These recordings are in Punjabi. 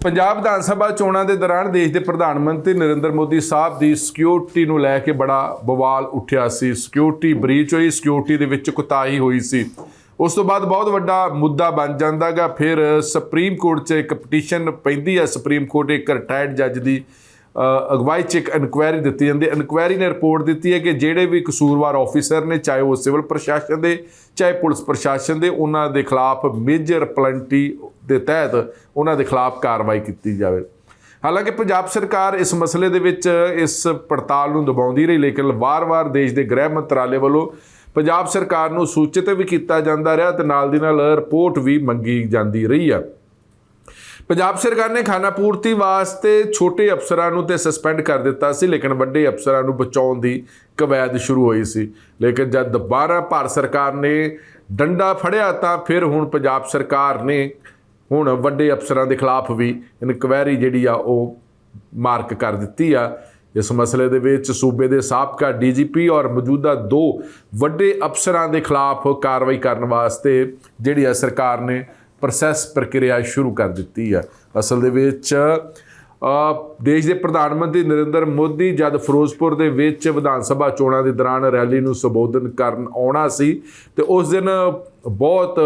ਪੰਜਾਬ ਵਿਧਾਨ ਸਭਾ ਚੋਣਾਂ ਦੇ ਦੌਰਾਨ ਦੇਸ਼ ਦੇ ਪ੍ਰਧਾਨ ਮੰਤਰੀ ਨਰਿੰਦਰ ਮੋਦੀ ਸਾਹਿਬ ਦੀ ਸਿਕਿਉਰਿਟੀ ਨੂੰ ਲੈ ਕੇ ਬੜਾ ਬਵਾਲ ਉੱਠਿਆ ਸੀ। ਸਿਕਿਉਰਿਟੀ ਬਰੀਚ ਹੋਈ ਸਿਕਿਉਰਿਟੀ ਦੇ ਵਿੱਚ ਕੁਤਾਹੀ ਹੋਈ ਸੀ। ਉਸ ਤੋਂ ਬਾਅਦ ਬਹੁਤ ਵੱਡਾ ਮੁੱਦਾ ਬਣ ਜਾਂਦਾਗਾ ਫਿਰ ਸੁਪਰੀਮ ਕੋਰਟ 'ਚ ਇੱਕ ਪਟੀਸ਼ਨ ਪੈਂਦੀ ਹੈ ਸੁਪਰੀਮ ਕੋਰਟ ਇੱਕ ਰਿਟਾਇਰਡ ਜੱਜ ਦੀ ਅਗਵਾਈ 'ਚ ਇੱਕ ਇਨਕੁਆਇਰੀ ਦਿੱਤੀ ਜਾਂਦੀ ਹੈ। ਇਨਕੁਆਇਰੀ ਨੇ ਰਿਪੋਰਟ ਦਿੱਤੀ ਹੈ ਕਿ ਜਿਹੜੇ ਵੀ ਕਸੂਰਵਾਰ ਆਫੀਸਰ ਨੇ, ਚਾਹੇ ਉਹ ਸਿਵਲ ਪ੍ਰਸ਼ਾਸਨ ਦੇ, ਚਾਹੇ ਪੁਲਿਸ ਪ੍ਰਸ਼ਾਸਨ ਦੇ, ਉਹਨਾਂ ਦੇ ਖਿਲਾਫ ਮੇਜਰ ਪਲੰਟੀ ਦੇ ਤਹਿਤ ਉਹਨਾਂ ਦੇ ਖਿਲਾਫ ਕਾਰਵਾਈ ਕੀਤੀ ਜਾਵੇ। ਹਾਲਾਂਕਿ ਪੰਜਾਬ ਸਰਕਾਰ ਇਸ ਮਸਲੇ ਦੇ ਵਿੱਚ ਇਸ ਪੜਤਾਲ ਨੂੰ ਦਬਾਉਂਦੀ ਰਹੀ, ਲੇਕਿਨ ਵਾਰ-ਵਾਰ ਦੇਸ਼ ਦੇ ਗ੍ਰਹਿ ਮੰਤਰਾਲੇ ਵੱਲੋਂ ਪੰਜਾਬ ਸਰਕਾਰ ਨੂੰ ਸੂਚਿਤ ਵੀ ਕੀਤਾ ਜਾਂਦਾ ਰਿਹਾ ਤੇ ਨਾਲ ਦੀ ਨਾਲ ਰਿਪੋਰਟ ਵੀ ਮੰਗੀ ਜਾਂਦੀ ਰਹੀ ਆ ਪੰਜਾਬ ਸਰਕਾਰ ਨੇ ਖਾਣਾ ਪੂਰਤੀ ਵਾਸਤੇ ਛੋਟੇ ਅਫਸਰਾਂ ਨੂੰ ਤੇ ਸਸਪੈਂਡ ਕਰ ਦਿੱਤਾ ਸੀ, ਲੇਕਿਨ ਵੱਡੇ ਅਫਸਰਾਂ ਨੂੰ ਬਚਾਉਣ ਦੀ ਕਵਾਇਦ ਸ਼ੁਰੂ ਹੋਈ ਸੀ। ਲੇਕਿਨ ਜਦ ਦੁਬਾਰਾ ਭਾਰਤ ਸਰਕਾਰ ਨੇ ਡੰਡਾ ਫੜਿਆ ਤਾਂ ਫਿਰ ਹੁਣ ਪੰਜਾਬ ਸਰਕਾਰ ਨੇ ਹੁਣ ਵੱਡੇ ਅਫਸਰਾਂ ਦੇ ਖਿਲਾਫ ਵੀ ਇਨਕੁਆਇਰੀ ਜਿਹੜੀ ਆ ਉਹ ਮਾਰਕ ਕਰ ਦਿੱਤੀ ਆ। ਇਸ ਮਸਲੇ ਦੇ ਵਿੱਚ ਸੂਬੇ ਦੇ ਸਾਬਕਾ ਡੀਜੀਪੀ ਔਰ ਮੌਜੂਦਾ ਦੋ ਵੱਡੇ ਅਫਸਰਾਂ ਦੇ ਖਿਲਾਫ ਕਾਰਵਾਈ ਕਰਨ ਵਾਸਤੇ ਜਿਹੜੀ ਆ ਸਰਕਾਰ ਨੇ ਪ੍ਰੋਸੈਸ ਪ੍ਰਕਿਰਿਆ ਸ਼ੁਰੂ ਕਰ ਦਿੱਤੀ ਆ। ਅਸਲ ਦੇ ਵਿੱਚ ਦੇਸ਼ ਦੇ ਪ੍ਰਧਾਨ ਮੰਤਰੀ ਨਰਿੰਦਰ ਮੋਦੀ ਜਦ ਫਿਰੋਜ਼ਪੁਰ ਦੇ ਵਿੱਚ ਵਿਧਾਨ ਸਭਾ ਚੋਣਾਂ ਦੇ ਦੌਰਾਨ ਰੈਲੀ ਨੂੰ ਸੰਬੋਧਨ ਕਰਨ ਆਉਣਾ ਸੀ ਤੇ ਉਸ ਦਿਨ ਬਹੁਤ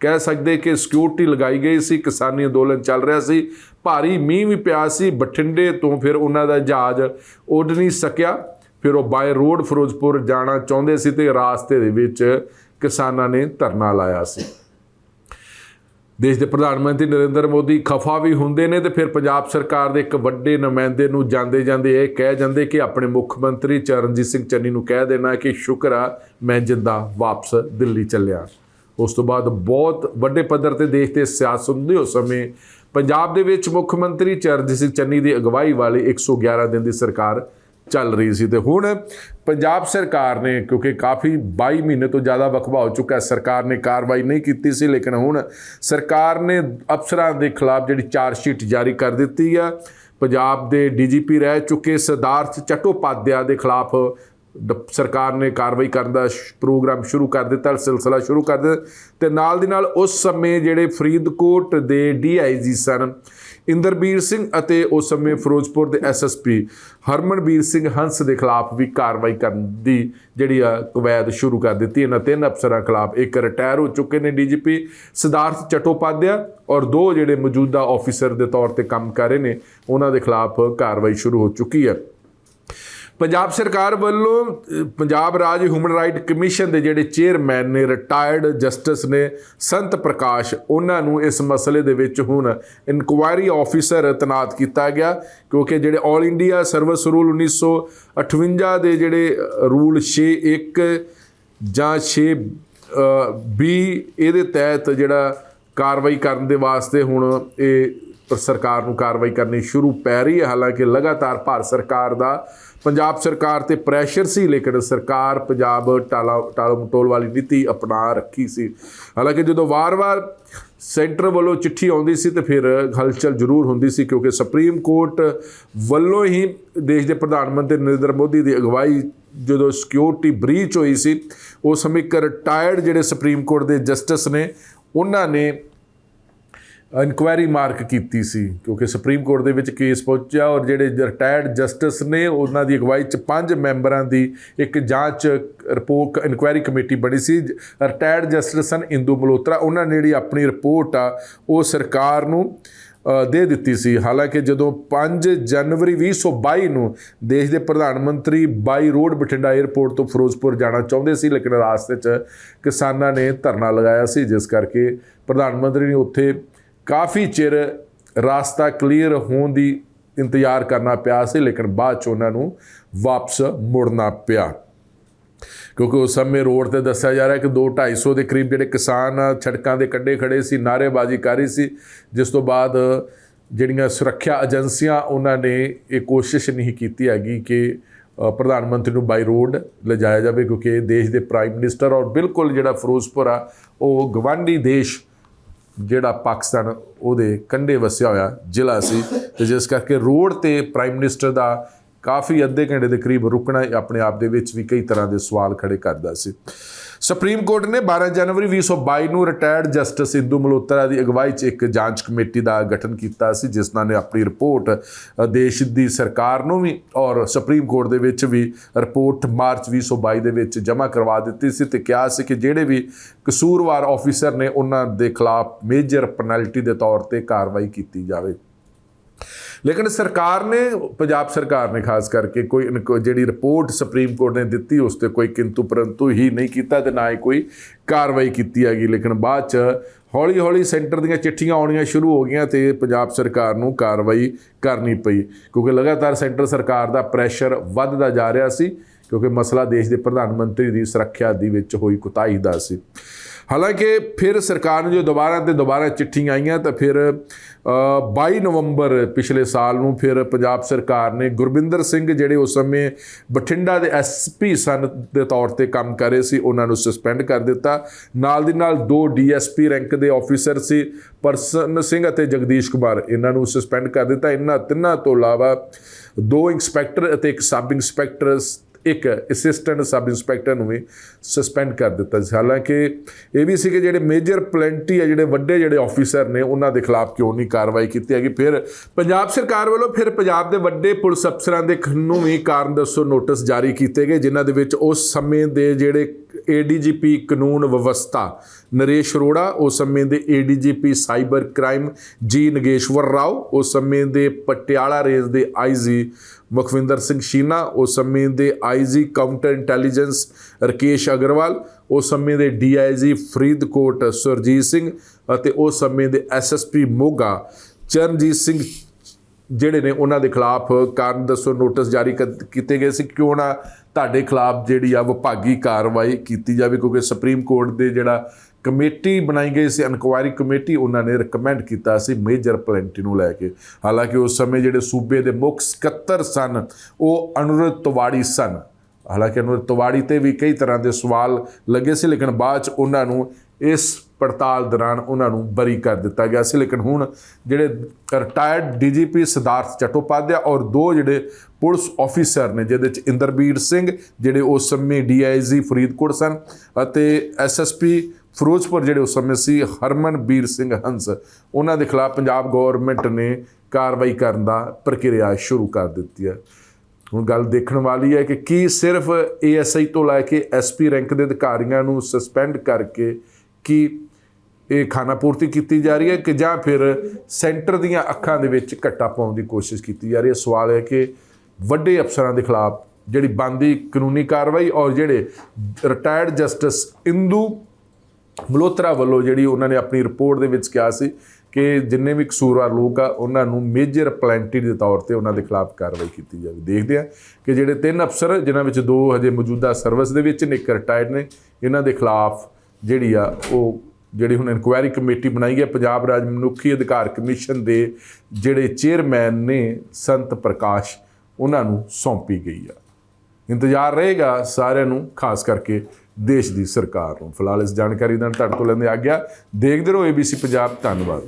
ਕਹਿ ਸਕਦੇ ਕਿ ਸਿਕਿਉਰਿਟੀ ਲਗਾਈ ਗਈ ਸੀ, ਕਿਸਾਨੀ ਅੰਦੋਲਨ ਚੱਲ ਰਿਹਾ ਸੀ, ਭਾਰੀ ਮੀਂਹ ਵੀ ਪਿਆ ਸੀ, ਬਠਿੰਡੇ ਤੋਂ ਫਿਰ ਉਹਨਾਂ ਦਾ ਜਹਾਜ਼ ਉੱਡ ਨਹੀਂ ਸਕਿਆ। ਫਿਰ ਉਹ ਬਾਏ ਰੋਡ ਫਿਰੋਜ਼ਪੁਰ ਜਾਣਾ ਚਾਹੁੰਦੇ ਸੀ ਤੇ ਰਾਸਤੇ ਦੇ ਵਿੱਚ ਕਿਸਾਨਾਂ ਨੇ ਧਰਨਾ ਲਾਇਆ ਸੀ। ਦੇਸ਼ ਦੇ ਪ੍ਰਧਾਨ ਮੰਤਰੀ ਨਰਿੰਦਰ ਮੋਦੀ ਖਫਾ ਵੀ ਹੁੰਦੇ ਨੇ ਤੇ ਫਿਰ ਪੰਜਾਬ ਸਰਕਾਰ ਦੇ ਇੱਕ ਵੱਡੇ ਨੁਮਾਇੰਦੇ ਨੂੰ ਜਾਂਦੇ ਜਾਂਦੇ ਇਹ ਕਹਿ ਜਾਂਦੇ ਕਿ ਆਪਣੇ ਮੁੱਖ ਮੰਤਰੀ ਚਰਨਜੀਤ ਸਿੰਘ ਚੰਨੀ ਨੂੰ ਕਹਿ ਦੇਣਾ ਕਿ ਸ਼ੁਕਰ ਆ, ਮੈਂ ਜਿੰਦਾ ਵਾਪਸ ਦਿੱਲੀ ਚੱਲਿਆ। ਉਸ ਤੋਂ ਬਾਅਦ ਬਹੁਤ ਵੱਡੇ ਪੱਧਰ ਤੇ ਦੇਸ਼ ਤੇ ਸਿਆਸਤ ਹੁੰਦੀ ਉਸ ਸਮੇਂ ਪੰਜਾਬ ਦੇ ਵਿੱਚ ਮੁੱਖ ਮੰਤਰੀ ਚਰਨਜੀਤ ਸਿੰਘ ਚੰਨੀ ਦੀ ਅਗਵਾਈ ਵਾਲੀ 111 ਦਿਨ ਦੀ ਸਰਕਾਰ ਚੱਲ ਰਹੀ ਸੀ ਤੇ ਹੁਣ ਪੰਜਾਬ ਸਰਕਾਰ ਨੇ, ਕਿਉਂਕਿ ਕਾਫੀ 22 ਮਹੀਨੇ ਤੋਂ ਜ਼ਿਆਦਾ ਵਕਵਾ ਹੋ ਚੁੱਕਾ ਹੈ, ਸਰਕਾਰ ਨੇ ਕਾਰਵਾਈ ਨਹੀਂ ਕੀਤੀ ਸੀ, ਲੇਕਿਨ ਹੁਣ ਸਰਕਾਰ ਨੇ ਅਫਸਰਾਂ ਦੇ ਖਿਲਾਫ ਜਿਹੜੀ ਚਾਰਜ ਸ਼ੀਟ ਜਾਰੀ ਕਰ ਦਿੱਤੀ ਆ। ਪੰਜਾਬ ਦੇ ਡੀਜੀਪੀ ਰਹਿ ਚੁੱਕੇ ਸਿਧਾਰਥ ਚਟੋਪਾਧਿਆ ਦੇ ਖਿਲਾਫ ਸਰਕਾਰ ਨੇ ਕਾਰਵਾਈ ਕਰਨ ਦਾ ਸ਼- ਪ੍ਰੋਗਰਾਮ ਸ਼ੁਰੂ ਕਰ ਦਿੱਤਾ, ਸਿਲਸਿਲਾ ਸ਼ੁਰੂ ਕਰ ਦਿੱਤਾ ਤੇ ਨਾਲ ਦੀ ਨਾਲ ਉਸ ਸਮੇਂ ਜਿਹੜੇ ਫਰੀਦਕੋਟ ਦੇ ਡੀਆਈਜੀ ਸਨ, ਇੰਦਰਬੀਰ ਸਿੰਘ ਅਤੇ ਉਸ ਸਮੇਂ ਫਿਰੋਜ਼ਪੁਰ ਦੇ ਐਸਐਸਪੀ ਹਰਮਨਬੀਰ ਸਿੰਘ ਹੰਸ ਦੇ ਖਿਲਾਫ ਵੀ ਕਾਰਵਾਈ ਕਰਨ ਦੀ ਜਿਹੜੀ ਆ ਕਵਾਇਦ ਸ਼ੁਰੂ ਕਰ ਦਿੱਤੀ। ਇਹਨਾਂ ਤਿੰਨ ਅਫਸਰਾਂ ਖਿਲਾਫ ਇੱਕ ਰਿਟਾਇਰ ਹੋ ਚੁੱਕੇ ਨੇ ਡੀਜੀਪੀ ਸਿਧਾਰਥ ਚਟੋਪਾਧਿਆ ਔਰ ਦੋ ਜਿਹੜੇ ਮੌਜੂਦਾ ਆਫੀਸਰ ਦੇ ਤੌਰ ਤੇ ਕੰਮ ਕਰ ਰਹੇ ਨੇ, ਉਹਨਾਂ ਦੇ ਖਿਲਾਫ ਕਾਰਵਾਈ ਸ਼ੁਰੂ ਹੋ ਚੁੱਕੀ ਹੈ। ਪੰਜਾਬ ਸਰਕਾਰ ਵੱਲੋਂ ਪੰਜਾਬ ਰਾਜ ਹਿਊਮਨ ਰਾਈਟ ਕਮਿਸ਼ਨ ਦੇ ਜਿਹੜੇ ਚੇਅਰਮੈਨ ਨੇ ਰਿਟਾਇਰਡ ਜਸਟਿਸ ਨੇ ਸੰਤ ਪ੍ਰਕਾਸ਼ ਉਹਨਾਂ ਨੂੰ ਇਸ ਮਸਲੇ ਦੇ ਵਿੱਚ ਹੁਣ ਇਨਕੁਆਇਰੀ ਆਫੀਸਰ ਤੈਨਾਤ ਕੀਤਾ ਗਿਆ ਕਿਉਂਕਿ ਜਿਹੜੇ 올 ਇੰਡੀਆ ਸਰਵਿਸ ਰੂਲ 1958 ਦੇ ਜਿਹੜੇ ਅ, ਰੂਲ 61 ਜਾਂ 6 ਬੀ ਇਹਦੇ ਤਹਿਤ ਜਿਹੜਾ ਕਾਰਵਾਈ ਕਰਨ ਦੇ ਵਾਸਤੇ ਹੁਣ ਇਹ ਸਰਕਾਰ ਨੂੰ ਕਾਰਵਾਈ ਕਰਨੀ ਸ਼ੁਰੂ ਪੈ ਰਹੀ ਹੈ। ਹਾਲਾਂਕਿ ਲਗਾਤਾਰ ਭਾਰਤ ਸਰਕਾਰ ਦਾ ਪੰਜਾਬ ਸਰਕਾਰ ਤੇ ਪ੍ਰੈਸ਼ਰ ਸੀ, ਲੇਕਿਨ ਸਰਕਾਰ ਪੰਜਾਬ ਟਾਲਾ ਟਾਲ ਮਟੋਲ ਵਾਲੀ ਨੀਤੀ ਅਪਣਾ ਰੱਖੀ ਸੀ। ਹਾਲਾਂਕਿ ਜਦੋਂ ਵਾਰ-ਵਾਰ ਸੈਂਟਰ ਵੱਲੋਂ ਚਿੱਠੀ ਆਉਂਦੀ ਸੀ ਤੇ ਫਿਰ ਹਲਚਲ ਜ਼ਰੂਰ ਹੁੰਦੀ ਸੀ, ਕਿਉਂਕਿ ਸੁਪਰੀਮ ਕੋਰਟ ਵੱਲੋਂ ਹੀ ਦੇਸ਼ ਦੇ ਪ੍ਰਧਾਨ ਮੰਤਰੀ ਨਰਿੰਦਰ ਮੋਦੀ ਦੀ ਅਗਵਾਈ ਜਦੋਂ ਸਿਕਿਉਰਿਟੀ ਬ੍ਰੀਚ ਹੋਈ ਸੀ ਉਸ ਸਮੇਂ ਇੱਕ ਰਿਟਾਇਰਡ ਜਿਹੜੇ ਸੁਪਰੀਮ ਕੋਰਟ ਦੇ ਜਸਟਿਸ ਨੇ, ਉਹਨਾਂ ਨੇ ਇਨਕੁਆਇਰੀ ਮਾਰਕ ਕੀਤੀ ਸੀ, ਕਿਉਂਕਿ ਸੁਪਰੀਮ ਕੋਰਟ ਦੇ ਵਿੱਚ ਕੇਸ ਪਹੁੰਚਿਆ ਔਰ ਜਿਹੜੇ ਰਿਟਾਇਰਡ ਜਸਟਿਸ ਨੇ, ਉਹਨਾਂ ਦੀ ਅਗਵਾਈ 'ਚ ਪੰਜ ਮੈਂਬਰਾਂ ਦੀ ਇੱਕ ਜਾਂਚ ਰਿਪੋਰਟ ਇਨਕੁਆਇਰੀ ਕਮੇਟੀ ਬਣੀ ਸੀ। ਰਿਟਾਇਰਡ ਜਸਟਿਸ ਸਨ ਇੰਦੂ ਮਲਹੋਤਰਾ, ਉਹਨਾਂ ਨੇ ਜਿਹੜੀ ਆਪਣੀ ਰਿਪੋਰਟ ਆ, ਉਹ ਸਰਕਾਰ ਨੂੰ ਦੇ ਦਿੱਤੀ ਸੀ। ਹਾਲਾਂਕਿ ਜਦੋਂ 5 ਜਨਵਰੀ 2022 ਨੂੰ ਦੇਸ਼ ਦੇ ਪ੍ਰਧਾਨ ਮੰਤਰੀ ਬਾਈ ਰੋਡ ਬਠਿੰਡਾ 에ਅਰਪੋਰਟ ਤੋਂ ਫਿਰੋਜ਼ਪੁਰ ਜਾਣਾ ਚਾਹੁੰਦੇ ਸੀ, ਲੇਕਿਨ ਰਾਸਤੇ 'ਚ ਕਿਸਾਨਾਂ ਨੇ ਧਰਨਾ ਲਗਾਇਆ ਸੀ, ਜਿਸ ਕਰਕੇ ਪ੍ਰਧਾਨ ਮੰਤਰੀ ਨੇ ਉੱਥੇ ਕਾਫੀ ਚਿਰ ਰਾਸਤਾ ਕਲੀਅਰ ਹੋਣ ਦੀ ਇੰਤਜ਼ਾਰ ਕਰਨਾ ਪਿਆ ਸੀ, ਲੇਕਿਨ ਬਾਅਦ 'ਚ ਉਹਨਾਂ ਨੂੰ ਵਾਪਸ ਮੁੜਨਾ ਪਿਆ। ਕਿਉਂਕਿ ਉਸ ਸਮੇਂ ਰੋਡ ਤੇ ਦੱਸਿਆ ਜਾ ਰਿਹਾ ਕਿ 2 250 ਦੇ ਕਰੀਬ ਜਿਹੜੇ ਕਿਸਾਨ ਛੜਕਾਂ ਦੇ ਕੰਢੇ ਖੜੇ ਸੀ, ਨਾਅਰੇਬਾਜ਼ੀ ਕਰ ਰਹੇ ਸੀ, ਜਿਸ ਤੋਂ ਬਾਅਦ ਜਿਹੜੀਆਂ ਸੁਰੱਖਿਆ ਏਜੰਸੀਆਂ, ਉਹਨਾਂ ਨੇ ਇਹ ਕੋਸ਼ਿਸ਼ ਨਹੀਂ ਕੀਤੀ ਹੈਗੀ ਕਿ ਪ੍ਰਧਾਨ ਮੰਤਰੀ ਨੂੰ ਬਾਈ ਰੋਡ ਲਿਜਾਇਆ ਜਾਵੇ, ਕਿਉਂਕਿ ਇਹ ਦੇਸ਼ ਦੇ ਪ੍ਰਾਈਮ ਮਿਨਿਸਟਰ ਔਰ ਬਿਲਕੁਲ ਜਿਹੜਾ ਫਿਰੋਜ਼ਪੁਰ ਆ, ਉਹ ਗਵਾਂਢੀ ਦੇਸ਼ ਜਿਹੜਾ ਪਾਕਿਸਤਾਨ ਉਹਦੇ ਕੰਢੇ ਵਸਿਆ ਹੋਇਆ ਜ਼ਿਲ੍ਹਾ ਸੀ ਤੇ ਜਿਸ ਕਰਕੇ ਰੋਡ ਤੇ ਪ੍ਰਾਈਮ ਮਿਨਿਸਟਰ ਦਾ ਕਾਫੀ ਅੱਧੇ ਘੰਟੇ ਦੇ ਕਰੀਬ ਰੁਕਣਾ ਆਪਣੇ ਆਪ ਦੇ ਵਿੱਚ ਵੀ ਕਈ ਤਰ੍ਹਾਂ ਦੇ ਸਵਾਲ ਖੜੇ ਕਰਦਾ ਸੀ। ਸੁਪਰੀਮ ਕੋਰਟ ਨੇ 12 ਜਨਵਰੀ 2022 ਨੂੰ ਰਿਟਾਇਰਡ ਜਸਟਿਸ ਇੰਦੂ ਮਲਹੋਤਰਾ ਦੀ ਅਗਵਾਈ 'ਚ ਇੱਕ ਜਾਂਚ ਕਮੇਟੀ ਦਾ ਗਠਨ ਕੀਤਾ ਸੀ, ਜਿਸ ਨਾਲ ਨੇ ਆਪਣੀ ਰਿਪੋਰਟ ਦੇਸ਼ ਦੀ ਸਰਕਾਰ ਨੂੰ ਵੀ ਔਰ ਸੁਪਰੀਮ ਕੋਰਟ ਦੇ ਵਿੱਚ ਵੀ ਰਿਪੋਰਟ ਮਾਰਚ 2022 ਦੇ ਵਿੱਚ ਜਮ੍ਹਾਂ ਕਰਵਾ ਦਿੱਤੀ ਸੀ ਤੇ ਕਿਹਾ ਸੀ ਕਿ ਜਿਹੜੇ ਵੀ ਕਸੂਰਵਾਰ ਆਫੀਸਰ ਨੇ ਉਹਨਾਂ ਦੇ ਖਿਲਾਫ ਮੇਜਰ ਪੈਨਲਟੀ ਦੇ ਤੌਰ ਤੇ ਕਾਰਵਾਈ ਕੀਤੀ ਜਾਵੇ। ਲੇਕਿਨ ਸਰਕਾਰ ਨੇ, ਪੰਜਾਬ ਸਰਕਾਰ ਨੇ ਖਾਸ ਕਰਕੇ ਕੋਈ ਇਨਕੁ- ਜਿਹੜੀ ਰਿਪੋਰਟ ਸੁਪਰੀਮ ਕੋਰਟ ਨੇ ਦਿੱਤੀ, ਉਸ ਤੇ ਕੋਈ ਕਿੰਤੂ ਪਰੰਤੂ ਹੀ ਨਹੀਂ ਕੀਤਾ ਤੇ ਨਾ ਹੀ ਕੋਈ ਕਾਰਵਾਈ ਕੀਤੀ ਹੈਗੀ। ਲੇਕਿਨ ਬਾਅਦ ਚ ਹੌਲੀ ਹੌਲੀ ਸੈਂਟਰ ਦੀਆਂ ਚਿੱਠੀਆਂ ਆਉਣੀਆਂ ਸ਼ੁਰੂ ਹੋ ਗਈਆਂ ਤੇ ਪੰਜਾਬ ਸਰਕਾਰ ਨੂੰ ਕਾਰਵਾਈ ਕਰਨੀ ਪਈ। ਕਿਉਂਕਿ ਲਗਾਤਾਰ ਸੈਂਟਰ ਸਰਕਾਰ ਦਾ ਪ੍ਰੈਸ਼ਰ ਵੱਧਦਾ ਜਾ ਰਿਹਾ ਸੀ, ਕਿਉਂਕਿ ਮਸਲਾ ਦੇਸ਼ ਦੇ ਪ੍ਰਧਾਨ ਮੰਤਰੀ ਦੀ ਸੁਰੱਖਿਆ ਦੀ ਵਿੱਚ ਹੋਈ ਕੁਤਾਹੀ ਦਾ ਸੀ। ਹਾਲਾਂਕਿ ਫਿਰ ਸਰਕਾਰ ਨੇ ਜੋ ਦੁਬਾਰਾ ਤੇ ਦੁਬਾਰਾ ਚਿੱਠੀਆਂ ਆਈਆਂ ਤਾਂ ਫਿਰ ਅ, 22 ਨਵੰਬਰ ਪਿਛਲੇ ਸਾਲ ਨੂੰ ਫਿਰ ਪੰਜਾਬ ਸਰਕਾਰ ਨੇ ਗੁਰਬਿੰਦਰ ਸਿੰਘ ਜਿਹੜੇ ਉਸ ਸਮੇਂ ਬਠਿੰਡਾ ਦੇ ਐਸਪੀ ਸਨ ਦੇ ਤੌਰ ਤੇ ਕੰਮ ਕਰ ਰਹੇ ਸੀ ਉਹਨਾਂ ਨੂੰ ਸਸਪੈਂਡ ਕਰ ਦਿੱਤਾ। ਨਾਲ ਦੀ ਨਾਲ ਦੋ ਡੀਐਸਪੀ ਰੈਂਕ ਦੇ ਆਫੀਸਰ ਸੀ ਪਰਸਨ ਸਿੰਘ ਅਤੇ ਜਗਦੀਸ਼ ਕੁਮਾਰ ਇਹਨਾਂ ਨੂੰ ਸਸਪੈਂਡ ਕਰ ਦਿੱਤਾ। ਇਹਨਾਂ ਤਿੰਨਾਂ ਤੋਂ ਇਲਾਵਾ ਦੋ ਇੰਸਪੈਕਟਰ ਅਤੇ ਇੱਕ ਸਬ ਇੰਸਪੈਕਟਰ ਇੱਕ ਅਸਿਸਟੈਂਟ ਸਬ ਇੰਸਪੈਕਟਰ ਨੂੰ ਵੀ ਸਸਪੈਂਡ ਕਰ ਦਿੱਤਾ ਸੀ। ਹਾਲਾਂਕਿ ਇਹ ਵੀ ਸੀ ਕਿ ਜਿਹੜੇ ਮੇਜਰ ਪਲੈਂਟੀ ਆ, ਜਿਹੜੇ ਵੱਡੇ ਜਿਹੜੇ ਆਫੀਸਰ ਨੇ, ਉਹਨਾਂ ਦੇ ਖਿਲਾਫ ਕਿਉਂ ਨਹੀਂ ਕਾਰਵਾਈ ਕੀਤੀ ਹੈਗੀ? ਫਿਰ ਪੰਜਾਬ ਸਰਕਾਰ ਵੱਲੋਂ ਫਿਰ ਪੰਜਾਬ ਦੇ ਵੱਡੇ ਪੁਲਿਸ ਅਫਸਰਾਂ ਦੇ ਨੂੰ ਵੀ ਕਾਰਨ ਦੱਸੋ ਨੋਟਿਸ ਜਾਰੀ ਕੀਤੇ ਗਏ, ਜਿਨ੍ਹਾਂ ਦੇ ਵਿੱਚ ਉਸ ਸਮੇਂ ਦੇ ਜਿਹੜੇ ਏਡੀਜੀਪੀ ਕਾਨੂੰਨ ਵਿਵਸਥਾ। ਨਰੇਸ਼ ਅਰੋੜਾ, ਉਸ ਸਮੇਂ ਦੇ ਏਡੀਜੀਪੀ ਸਾਈਬਰ ਕ੍ਰਾਈਮ। ਜੀ ਨਗੇਸ਼ਵਰ ਰਾਓ, ਉਸ ਸਮੇਂ ਦੇ ਪਟਿਆਲਾ ਰੇਂਜ ਦੇ ਆਈਜੀ ਮੁਖਵਿੰਦਰ ਸਿੰਘ ਸ਼ੀਨਾ, ਉਸ ਸਮੇਂ ਦੇ IG counter intelligence. Rakesh Agarwal, ਉਸ ਸਮੇਂ ਦੇ ਡੀਆਈਜੀ ਫਰੀਦਕੋਟ ਸੁਰਜੀਤ ਸਿੰਘ ਅਤੇ ਉਸ ਸਮੇਂ ਦੇ ਐਸਐਸਪੀ ਮੋਗਾ। ਚਰਨਜੀਤ ਸਿੰਘ ਜਿਹੜੇ ਨੇ ਉਹਨਾਂ ਦੇ ਖਿਲਾਫ ਕਾਰਨ ਦੱਸੋ, ਨੋਟਿਸ ਜਾਰੀ ਕਰ- ਕੀਤੇ ਗਏ ਸੀ? ਕਿਉਂ ਨਾ ਤੁਹਾਡੇ ਖਿਲਾਫ ਜਿਹੜੀ ਆ ਵਿਭਾਗੀ ਕਾਰਵਾਈ ਕੀਤੀ ਜਾਵੇ? ਕਿਉਂਕਿ ਸੁਪਰੀਮ ਕੋਰਟ ਦੇ ਜਿਹੜਾ ਕਮੇਟੀ ਬਣਾਈ ਗਈ ਸੀ ਇਨਕੁਆਇਰੀ ਕਮੇਟੀ, ਉਹਨਾਂ ਨੇ ਰეკਮੈਂਡ ਕੀਤਾ ਸੀ ਮੇਜਰ ਪਲੈਂਟੀ ਨੂੰ ਲੈ ਕੇ। ਹਾਲਾਂਕਿ ਉਸ ਸਮੇਂ ਜਿਹੜੇ ਸੂਬੇ ਦੇ ਮੁੱਖ ਸਕੱਤਰ ਸਨ, ਉਹ ਅਨੁਰਤ ਤਿਵਾੜੀ ਸਨ। ਹਾਲਾਂਕਿ ਅਨੁਰਤ ਤਿਵਾੜੀ ਤੇ ਵੀ ਕਈ ਤਰ੍ਹਾਂ ਦੇ ਸਵਾਲ ਲੱਗੇ ਸੀ, ਲੇਕਿਨ ਬਾਅਦ ਚ ਉਹਨਾਂ ਨੂੰ ਇਸ ਪੜਤਾਲ ਦੌਰਾਨ ਉਹਨਾਂ ਨੂੰ ਬਰੀ ਕਰ ਦਿੱਤਾ ਗਿਆ ਸੀ। ਲੇਕਿਨ ਹੁਣ ਜਿਹੜੇ ਰਿਟਾਇਰਡ ਡੀਜੀਪੀ ਸਿਧਾਰਥ ਚਟੋਪਾਧਿਆ ਔਰ ਦੋ ਜਿਹੜੇ ਪੁਲਿਸ ਆਫੀਸਰ ਨੇ, ਜਿਹਦੇ ਚ ਇੰਦਰਬੀਰ ਸਿੰਘ, ਜਿਹੜੇ ਉਸ ਸਮੇਂ ਡੀਆਈਜੀ ਫਰੀਦਕੋਟ ਸਨ ਅਤੇ ਐਸਐਸਪੀ ਫਿਰੋਜ਼ਪੁਰ, ਜਿਹੜੇ ਉਸ ਸਮੇਂ ਸੀ ਹਰਮਨਬੀਰ ਸਿੰਘ ਹੰਸ, ਉਹਨਾਂ ਦੇ ਖਿਲਾਫ ਪੰਜਾਬ ਗਵਰਨਮੈਂਟ ਨੇ ਕਾਰਵਾਈ ਕਰਨ ਦਾ ਪ੍ਰਕਿਰਿਆ ਸ਼ੁਰੂ ਕਰ ਦਿੱਤੀ ਹੈ। ਹੁਣ ਗੱਲ ਦੇਖਣ ਵਾਲੀ ਹੈ ਕਿ ਕੀ ਸਿਰਫ ਏਐਸਆਈ ਤੋਂ ਲੈ ਕੇ ਐਸਪੀ ਰੈਂਕ ਦੇ ਅਧਿਕਾਰੀਆਂ ਨੂੰ ਸਸਪੈਂਡ ਕਰਕੇ ਕੀ ਇਹ ਖਾਨਾ ਪੂਰਤੀ ਕੀਤੀ ਜਾ ਰਹੀ ਹੈ ਕਿ ਜਾਂ ਫਿਰ ਸੈਂਟਰ ਦੀਆਂ ਅੱਖਾਂ ਦੇ ਵਿੱਚ ਘੱਟਾ ਪਾਉਣ ਦੀ ਕੋਸ਼ਿਸ਼ ਕੀਤੀ ਜਾ ਰਹੀ ਹੈ। ਸਵਾਲ ਹੈ ਕਿ ਵੱਡੇ ਅਫਸਰਾਂ ਦੇ ਖਿਲਾਫ ਜਿਹੜੀ ਬੰਦੀ ਕਾਨੂੰਨੀ ਕਾਰਵਾਈ ਔਰ ਜਿਹੜੇ ਰਿਟਾਇਰਡ ਜਸਟਿਸ ਇੰਦੂ ਮਲਹੋਤਰਾ ਵੱਲੋਂ ਜਿਹੜੀ ਉਹਨਾਂ ਨੇ ਆਪਣੀ ਰਿਪੋਰਟ ਦੇ ਵਿੱਚ ਕਿਹਾ ਸੀ ਕਿ ਜਿੰਨੇ ਵੀ ਕਸੂਰਵਾਰ ਲੋਕ ਆ, ਉਹਨਾਂ ਨੂੰ ਮੇਜਰ ਪਲੈਂਟੀ ਦੇ ਤੌਰ ਤੇ ਉਹਨਾਂ ਦੇ ਖਿਲਾਫ ਕਾਰਵਾਈ ਕੀਤੀ ਜਾਵੇ। ਦੇਖਦੇ ਆ ਕਿ ਜਿਹੜੇ ਤਿੰਨ ਅਫਸਰ, ਜਿਨ੍ਹਾਂ ਵਿੱਚ ਦੋ ਹਜੇ ਮੌਜੂਦਾ ਸਰਵਿਸ ਦੇ ਵਿੱਚ ਨੇ, ਇੱਕ ਰਿਟਾਇਰਡ ਨੇ, ਇਹਨਾਂ ਦੇ ਖਿਲਾਫ ਜਿਹੜੀ ਆ ਉਹ ਜਿਹੜੀ ਹੁਣ ਇਨਕੁਆਇਰੀ ਕਮੇਟੀ ਬਣਾਈ ਹੈ, ਪੰਜਾਬ ਰਾਜ ਮਨੁੱਖੀ ਅਧਿਕਾਰ ਕਮਿਸ਼ਨ ਦੇ ਜਿਹੜੇ ਚੇਅਰਮੈਨ ਨੇ ਸੰਤ ਪ੍ਰਕਾਸ਼, ਉਹਨਾਂ ਨੂੰ ਸੌਂਪੀ ਗਈ ਆ। ਇੰਤਜ਼ਾਰ ਰਹੇਗਾ ਸਾਰਿਆਂ ਨੂੰ, ਖਾਸ ਕਰਕੇ ਦੇਸ਼ ਦੀ ਸਰਕਾਰ ਨੂੰ। ਫਿਲਹਾਲ ਇਸ ਜਾਣਕਾਰੀ ਦਾ ਤੁਹਾਡੇ ਤੋਂ ਲੈਂਦੇ ਆ ਗਿਆ ਦੇਖਦੇ ਰਹੋ ABC ਪੰਜਾਬ, ਧੰਨਵਾਦ।